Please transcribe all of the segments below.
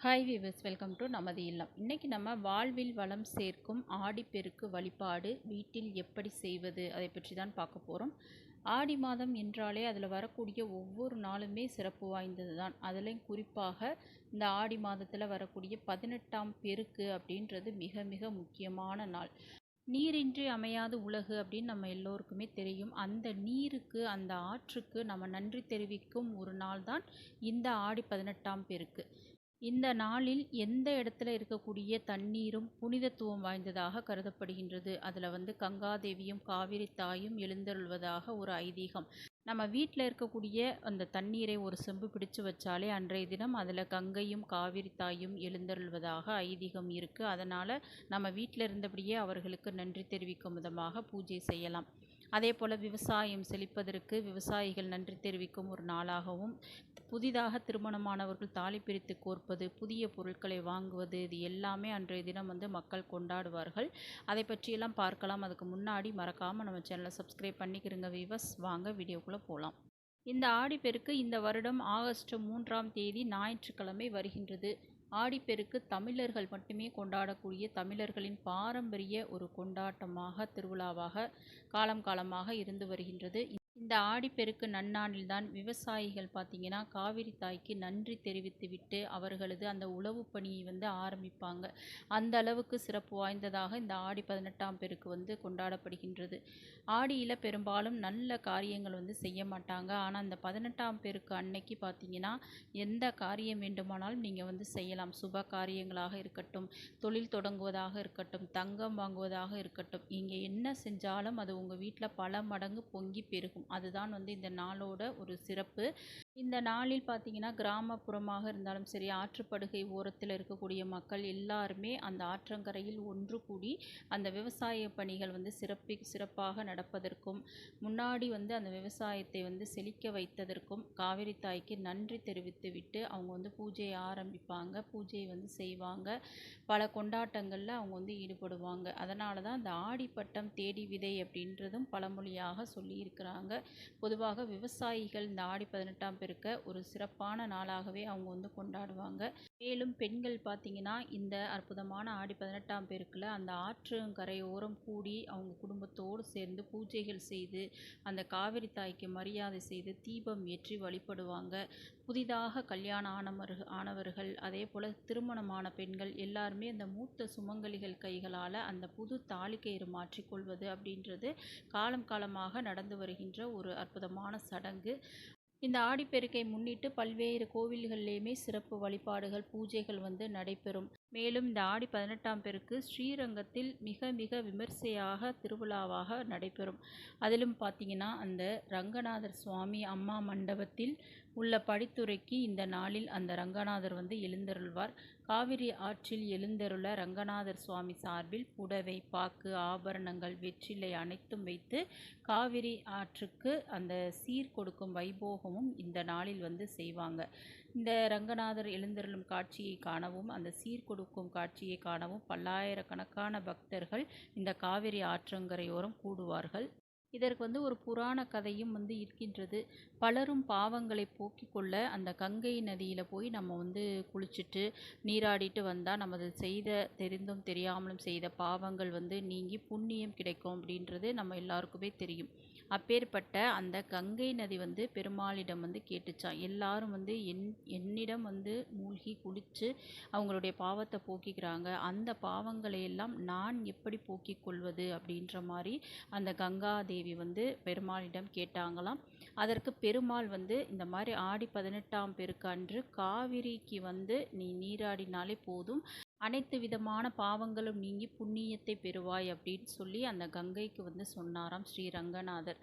Hi viewers welcome to நமது இல்லம். இன்றைக்கி நம்ம வாழ்வில் வளம் சேர்க்கும் ஆடிப்பெருக்கு வழிபாடு வீட்டில் எப்படி செய்வது அதை பற்றி தான் பார்க்க போகிறோம் ஆடி மாதம் என்றாலே அதில் வரக்கூடிய ஒவ்வொரு நாளுமே சிறப்பு வாய்ந்தது தான் அதுலேயும் குறிப்பாக இந்த ஆடி மாதத்தில் வரக்கூடிய பதினெட்டாம் பெருக்கு அப்படின்றது மிக மிக முக்கியமான நாள். நீரின்றி அமையாது உலகு அப்படின்னு நம்ம எல்லோருக்குமே தெரியும். அந்த நீருக்கு அந்த ஆற்றுக்கு நம்ம நன்றி தெரிவிக்கும் ஒரு நாள் தான் இந்த ஆடி பதினெட்டாம் பெருக்கு. இந்த நாளில் எந்த இடத்துல இருக்கக்கூடிய தண்ணீரும் புனிதத்துவம் வாய்ந்ததாக கருதப்படுகின்றது. அதில் வந்து கங்காதேவியும் காவிரி தாயும் எழுந்தருள்வதாக ஒரு ஐதீகம். நம்ம வீட்டில் இருக்கக்கூடிய அந்த தண்ணீரை ஒரு செம்பு பிடிச்சு வச்சாலே அன்றைய தினம் அதில் கங்கையும் காவிரி தாயும் எழுந்தருள்வதாக ஐதீகம் இருக்குது அதனால் நம்ம வீட்டில் இருந்தபடியே அவர்களுக்கு நன்றி தெரிவிக்கும் விதமாக பூஜை செய்யலாம். அதே போல் விவசாயம் செழிப்பதற்கு விவசாயிகள் நன்றி தெரிவிக்கும் ஒரு நாளாகவும் புதிதாக திருமணமானவர்கள் தாலி பிரித்து கோர்ப்பது புதிய பொருட்களை வாங்குவது இது எல்லாமே அன்றைய தினம் வந்து மக்கள் கொண்டாடுவார்கள். அதை பற்றியெல்லாம் பார்க்கலாம். அதுக்கு முன்னாடி மறக்காமல் நம்ம சேனலை சப்ஸ்கிரைப் பண்ணிக்கிறங்க விவஸ் வாங்க வீடியோக்குள்ளே போகலாம் இந்த ஆடிப்பெருக்கு இந்த வருடம் ஆகஸ்ட் மூன்றாம் தேதி ஞாயிற்றுக்கிழமை வருகின்றது. ஆடிப்பெருக்கு தமிழர்கள் மட்டுமே கொண்டாடக்கூடிய தமிழர்களின் பாரம்பரிய ஒரு கொண்டாட்டமாக திருவிழாவாக காலம் காலமாக இருந்து வருகின்றது. இந்த ஆடிப்பெருக்கு நன்னாளில்தான் விவசாயிகள் பார்த்திங்கன்னா காவிரி தாய்க்கு நன்றி தெரிவித்துவிட்டு அவர்களது அந்த உழவு பணியை வந்து ஆரம்பிப்பாங்க. அந்த அளவுக்கு சிறப்பு வாய்ந்ததாக இந்த ஆடி பதினெட்டாம் பெருக்கு வந்து கொண்டாடப்படுகின்றது. ஆடியில் பெரும்பாலும் நல்ல காரியங்கள் வந்து செய்ய மாட்டாங்க. ஆனால் அந்த பதினெட்டாம் பெருக்கு அன்னைக்கு பார்த்தீங்கன்னா எந்த காரியம் வேண்டுமானாலும் நீங்கள் வந்து செய்யலாம். சுப காரியங்களாக இருக்கட்டும் தொழில் தொடங்குவதாக இருக்கட்டும் தங்கம் வாங்குவதாக இருக்கட்டும் இங்கே என்ன செஞ்சாலும் அது உங்கள் வீட்டில் பல மடங்கு பொங்கி பெருகும். அதுதான் வந்து இந்த நாளோட ஒரு சிறப்பு. இந்த நாளில் பார்த்தீங்கன்னா கிராமப்புறமாக இருந்தாலும் சரி ஆற்றுப்படுகை ஓரத்தில் இருக்கக்கூடிய மக்கள் எல்லாருமே அந்த ஆற்றங்கரையில் ஒன்று கூடி அந்த விவசாய பணிகள் வந்து சிறப்பி சிறப்பாக நடப்பதற்கும் முன்னாடி வந்து அந்த விவசாயத்தை வந்து செழிக்க வைத்ததற்கும் காவிரி தாய்க்கு நன்றி தெரிவித்து விட்டு அவங்க வந்து பூஜையை ஆரம்பிப்பாங்க. பூஜையை வந்து செய்வாங்க. பல கொண்டாட்டங்களில் அவங்க வந்து ஈடுபடுவாங்க. அதனால தான் அந்த ஆடிப்பட்டம் தேடி விதை அப்படின்றதும் பழமொழியாக சொல்லியிருக்கிறாங்க. பொதுவாக விவசாயிகள் இந்த ஆடி பதினெட்டாம் இருக்க ஒரு சிறப்பான நாளாகவே அவங்க வந்து கொண்டாடுவாங்க. மேலும் பெண்கள் பார்த்திங்கன்னா இந்த அற்புதமான ஆடி பதினெட்டாம் பேருக்குள்ள அந்த ஆற்றங்கரையோரம் கூடி அவங்க குடும்பத்தோடு சேர்ந்து பூஜைகள் செய்து அந்த காவிரி தாய்க்கு மரியாதை செய்து தீபம் ஏற்றி வழிபடுவாங்க. புதிதாக கல்யாணம் ஆனவர்கள் ஆனவர்கள் அதே போல் திருமணமான பெண்கள் எல்லாருமே அந்த மூத்த சுமங்கலிகள் கைகளால் அந்த புது தாலிக்கயிறு மாற்றிக்கொள்வது அப்படின்றது காலம் காலமாக நடந்து வருகின்ற ஒரு அற்புதமான சடங்கு. இந்த ஆடிப்பெருக்கை முன்னிட்டு பல்வேறு கோவில்கள்லேயுமே சிறப்பு வழிபாடுகள் பூஜைகள் வந்து நடைபெறும். மேலும் இந்த ஆடி பதினெட்டாம் பெருக்கு ஸ்ரீரங்கத்தில் மிக மிக விமர்சையாக திருவிழாவாக நடைபெறும். அதிலும் பார்த்தீங்கன்னா அந்த ரங்கநாதர் சுவாமி அம்மா மண்டபத்தில் உள்ள படித்துறைக்கு இந்த நாளில் அந்த ரங்கநாதர் வந்து எழுந்தருள்வார். காவிரி ஆற்றில் எழுந்தருள ரங்கநாதர் சுவாமி சார்பில் புடவை பாக்கு ஆபரணங்கள் வெற்றிலை அனைத்தும் வைத்து காவிரி ஆற்றுக்கு அந்த சீர் கொடுக்கும் வைபோகமும் இந்த நாளில் வந்து செய்வாங்க. இந்த ரங்கநாதர் எழுந்தருளும் காட்சியை காணவும் அந்த சீர் கொடுக்கும் காட்சியை காணவும் பல்லாயிரக்கணக்கான பக்தர்கள் இந்த காவிரி ஆற்றங்கரையோரம் கூடுவார்கள். இதற்கு வந்து ஒரு புராண கதையும் வந்து இருக்கின்றது. பலரும் பாவங்களை போக்கிக் கொள்ள அந்த கங்கை நதியில் போய் நம்ம வந்து குளிச்சுட்டு நீராடிட்டு வந்தால் நமது செய்த தெரிந்தும் தெரியாமலும் செய்த பாவங்கள் வந்து நீங்கி புண்ணியம் கிடைக்கும் அப்படின்றது நம்ம எல்லாருக்குமே தெரியும். அப்பேற்பட்ட அந்த கங்கை நதி வந்து பெருமாளிடம் வந்து கேட்டுச்சான் எல்லாரும் வந்து என் என்னிடம் வந்து மூழ்கி குளித்து அவங்களுடைய பாவத்தை போக்கிக்கிறாங்க. அந்த பாவங்களை எல்லாம் நான் எப்படி போக்கிக் கொள்வது அப்படின்ற மாதிரி அந்த கங்கா தேவி வந்து பெருமாளிடம் கேட்டாங்களாம். அதற்கு பெருமாள் வந்து இந்த மாதிரி ஆடி பதினெட்டாம் பெருக்கு அன்று காவிரிக்கு வந்து நீ நீராடினாலே போதும். அனைத்து விதமான பாவங்களும் நீங்கி புண்ணியத்தை பெறுவாய் அப்படின்னு சொல்லி அந்த கங்கைக்கு வந்து சொன்னாராம் ஸ்ரீ ரங்கநாதர்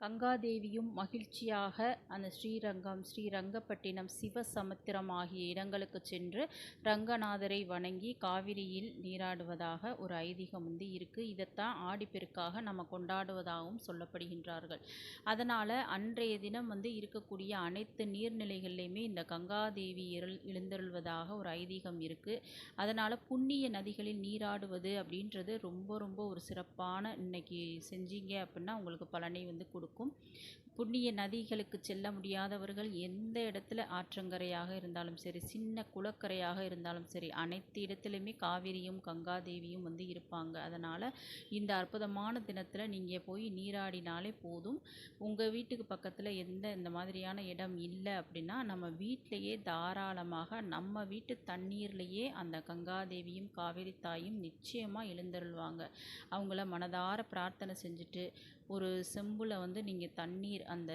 கங்காதேவியும் மகிழ்ச்சியாக அந்த ஸ்ரீரங்கம் ஸ்ரீரங்கப்பட்டினம் சிவசமுத்திரம் ஆகிய இடங்களுக்கு சென்று ரங்கநாதரை வணங்கி காவிரியில் நீராடுவதாக ஒரு ஐதீகம் வந்து இருக்குது இதைத்தான் ஆடிப்பெருக்காக நம்ம கொண்டாடுவதாகவும் சொல்லப்படுகின்றார்கள். அதனால் அன்றைய தினம் வந்து இருக்கக்கூடிய அனைத்து நீர்நிலைகள்லையுமே இந்த கங்காதேவி இருள் எழுந்தருள்வதாக ஒரு ஐதீகம் இருக்குது அதனால் புண்ணிய நதிகளில் நீராடுவது அப்படின்றது ரொம்ப ரொம்ப ஒரு சிறப்பான இன்னைக்கு செஞ்சீங்க அப்படின்னா உங்களுக்கு பலனை வந்து கொடுக்கும். கொடுக்கும். புண்ணிய நதிகளுக்கு செல்ல முடியாதவர்கள் எந்த இடத்துல ஆற்றங்கரையாக இருந்தாலும் சரி சின்ன குளக்கரையாக இருந்தாலும் சரி அனைத்து இடத்துலையுமே காவிரியும் கங்காதேவியும் வந்து இருப்பாங்க. அதனால் இந்த அற்புதமான தினத்தில் நீங்கள் போய் நீராடினாலே போதும். உங்கள் வீட்டுக்கு பக்கத்தில் எந்த இந்த மாதிரியான இடம் இல்லை அப்படின்னா நம்ம வீட்டிலையே தாராளமாக நம்ம வீட்டு தண்ணீர்லேயே அந்த கங்காதேவியும் காவிரி தாயும் நிச்சயமாக எழுந்தருள்வாங்க. அவங்கள மனதார பிரார்த்தனை செஞ்சுட்டு ஒரு செம்பில் வந்து நீங்கள் தண்ணீர் அந்த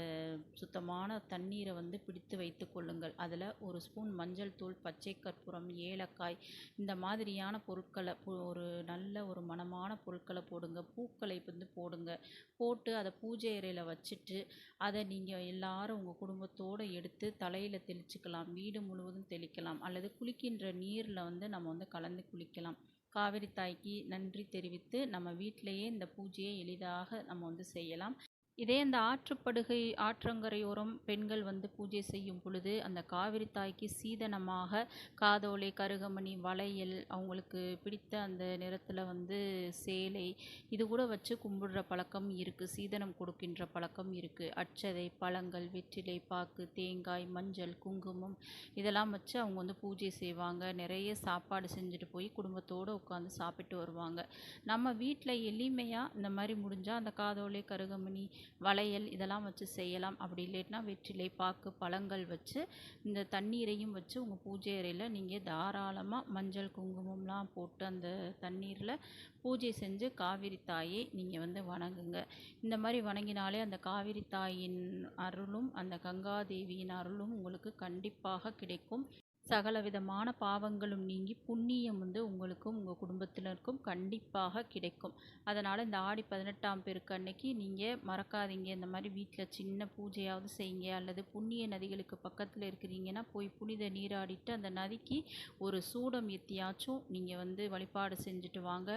சுத்தமான தண்ணீரை வந்து பிடித்து வைத்து கொள்ளுங்கள். அதில் ஒரு ஸ்பூன் மஞ்சள் தூள் பச்சை கற்பூரம் ஏலக்காய் இந்த மாதிரியான பொருட்களை ஒரு நல்ல ஒரு மணமான பொருட்களை போடுங்க. பூக்களை வந்து போடுங்க. போட்டு அதை பூஜை அறையில் வச்சுட்டு அதை நீங்கள் எல்லாரும் உங்கள் குடும்பத்தோடு எடுத்து தலையில் தெளிச்சுக்கலாம். வீடு முழுவதும் தெளிக்கலாம். அல்லது குளிக்கின்ற நீரில் வந்து நம்ம வந்து கலந்து குளிக்கலாம். காவிரி தாய்க்கு நன்றி தெரிவித்து நம்ம வீட்டிலையே இந்த பூஜையை எளிதாக நம்ம வந்து செய்யலாம். இதே இந்த ஆற்றுப்படுகை ஆற்றங்கரையோரம் பெண்கள் வந்து பூஜை செய்யும் பொழுது அந்த காவிரி தாய்க்கு சீதனமாக காதோலை கருகமணி வளையல் அவங்களுக்கு பிடித்த அந்த நிறத்தில் வந்து சேலை இது கூட வச்சு கும்பிடுற பழக்கம் இருக்குது சீதனம் கொடுக்கின்ற பழக்கம் இருக்குது அச்சதை பழங்கள் வெற்றிலை பாக்கு தேங்காய் மஞ்சள் குங்குமம் இதெல்லாம் வச்சு அவங்க வந்து பூஜை செய்வாங்க. நிறைய சாப்பாடு செஞ்சுட்டு போய் குடும்பத்தோடு உட்காந்து சாப்பிட்டு வருவாங்க. நம்ம வீட்டில் எளிமையாக இந்த மாதிரி முடிஞ்சால் அந்த காதோலை கருகமணி வளையல் இதெல்லாம் வச்சு செய்யலாம். அப்படி இல்லைன்னா வெற்றிலை பாக்கு பழங்கள் வச்சு இந்த தண்ணீரையும் வச்சு உங்கள் பூஜை அறையில் நீங்கள் தாராளமாக மஞ்சள் குங்குமம்லாம் போட்டு அந்த தண்ணீரில் பூஜை செஞ்சு காவிரி தாயை நீங்கள் வந்து வணங்குங்க. இந்த மாதிரி வணங்கினாலே அந்த காவிரி தாயின் அருளும் அந்த கங்காதேவியின் அருளும் உங்களுக்கு கண்டிப்பாக கிடைக்கும். சகல விதமான பாவங்களும் நீங்கி புண்ணியம் வந்து உங்களுக்கும் உங்கள் குடும்பத்தினருக்கும் கண்டிப்பாக கிடைக்கும். அதனால் இந்த ஆடி பதினெட்டாம் பெருக்கு அன்னைக்கு நீங்கள் மறக்காதீங்க. இந்த மாதிரி வீட்டில் சின்ன பூஜையாவது செய்யுங்க. அல்லது புண்ணிய நதிகளுக்கு பக்கத்தில் இருக்கிறீங்கன்னா போய் புனித நீராடிட்டு அந்த நதிக்கு ஒரு சூடம் எத்தியாச்சும் நீங்கள் வந்து வழிபாடு செஞ்சுட்டு வாங்க.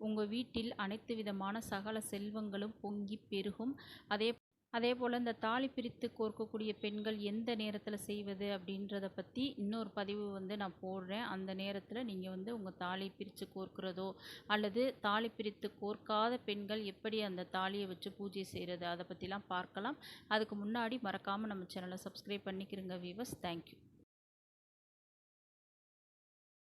உங்கள் வீட்டில் அனைத்து விதமான சகல செல்வங்களும் பொங்கி பெருகும். அதே அதே போல் இந்த தாலி பிரித்து கோர்க்கக்கூடிய பெண்கள் எந்த நேரத்தில் செய்வது அப்படின்றத பற்றி இன்னொரு பதிவு வந்து நான் போடுறேன். அந்த நேரத்தில் நீங்கள் வந்து உங்கள் தாலி பிரித்து கோர்க்கிறதோ அல்லது தாலி பிரித்து கோர்க்காத பெண்கள் எப்படி அந்த தாலியை வச்சு பூஜை செய்கிறது அதை பற்றிலாம் பார்க்கலாம். அதுக்கு முன்னாடி மறக்காமல் நம்ம சேனலை சப்ஸ்கிரைப் பண்ணிக்கிறோங்க வீவர்ஸ் தேங்க்யூ